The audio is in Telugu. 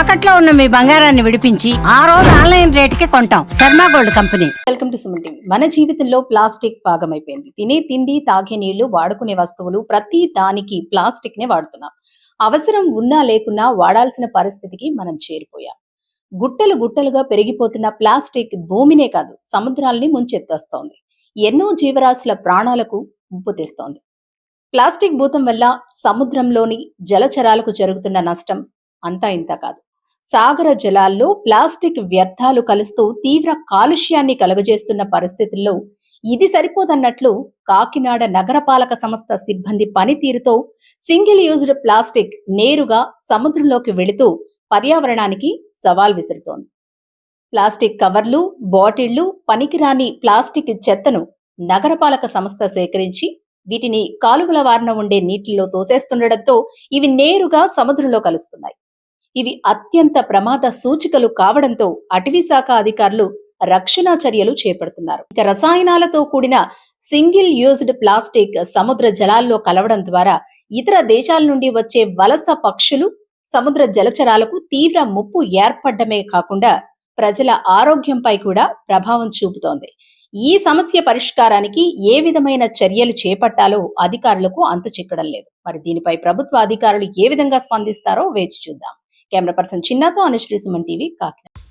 తాకట్లో ఉన్న మీ బంగారాన్ని విడిపించి ఆ రోజు ఆన్లైన్ రేటుకి కొంటాం. Sharma gold company. Welcome to Suman TV. మన జీవితంలో ప్లాస్టిక్ భాగమైపోయింది. తినే తిండి తాగే నీళ్ళు వాడుకునే వస్తువులు ప్రతి దానికి ప్లాస్టిక్ నే వాడుతున్నాం. అవసరం ఉన్నా లేకున్నా వాడాల్సిన పరిస్థితికి మనం చేరిపోయాం. గుట్టలు గుట్టలుగా పెరిగిపోతున్న ప్లాస్టిక్ భూమినే కాదు సముద్రాల్ని ముంచెత్తేస్తోంది. ఎన్నో జీవరాశుల ప్రాణాలకు ముప్పు తెస్తోంది. ప్లాస్టిక్ భూతం వల్ల సముద్రంలోని జలచరాలకు జరుగుతున్న నష్టం అంతా ఇంత కాదు. సాగర జలాల్లో ప్లాస్టిక్ వ్యర్థాలు కలుస్తూ తీవ్ర కాలుష్యాన్ని కలుగజేస్తున్న పరిస్థితుల్లో ఇది సరిపోదన్నట్లు కాకినాడ నగరపాలక సంస్థ సిబ్బంది పనితీరుతో సింగిల్ యూజ్డ్ ప్లాస్టిక్ నేరుగా సముద్రంలోకి వెళుతూ పర్యావరణానికి సవాల్ విసురుతోంది. ప్లాస్టిక్ కవర్లు బాటిళ్ళు పనికిరాని ప్లాస్టిక్ చెత్తను నగరపాలక సంస్థ సేకరించి వీటిని కాలువల వారిన ఉండే నీటిలో తోసేస్తుండటంతో ఇవి నేరుగా సముద్రంలో కలుస్తున్నాయి. ఇవి అత్యంత ప్రమాద సూచికలు కావడంతో అటవీ శాఖ అధికారులు రక్షణ చర్యలు చేపడుతున్నారు. ఇక రసాయనాలతో కూడిన సింగిల్ యూజ్డ్ ప్లాస్టిక్ సముద్ర జలాల్లో కలవడం ద్వారా ఇతర దేశాల నుండి వచ్చే వలస పక్షులు సముద్ర జలచరాలకు తీవ్ర ముప్పు ఏర్పడమే కాకుండా ప్రజల ఆరోగ్యంపై కూడా ప్రభావం చూపుతోంది. ఈ సమస్య పరిష్కారానికి ఏ విధమైన చర్యలు చేపట్టాలో అధికారులకు అంతు చిక్కడం లేదు. మరి దీనిపై ప్రభుత్వ అధికారులు ఏ విధంగా స్పందిస్తారో వేచి చూద్దాం. కెమెరా పర్సన్ చిన్నతో అనుశ్రీ సుమన్ టీవీ కాకినాడ.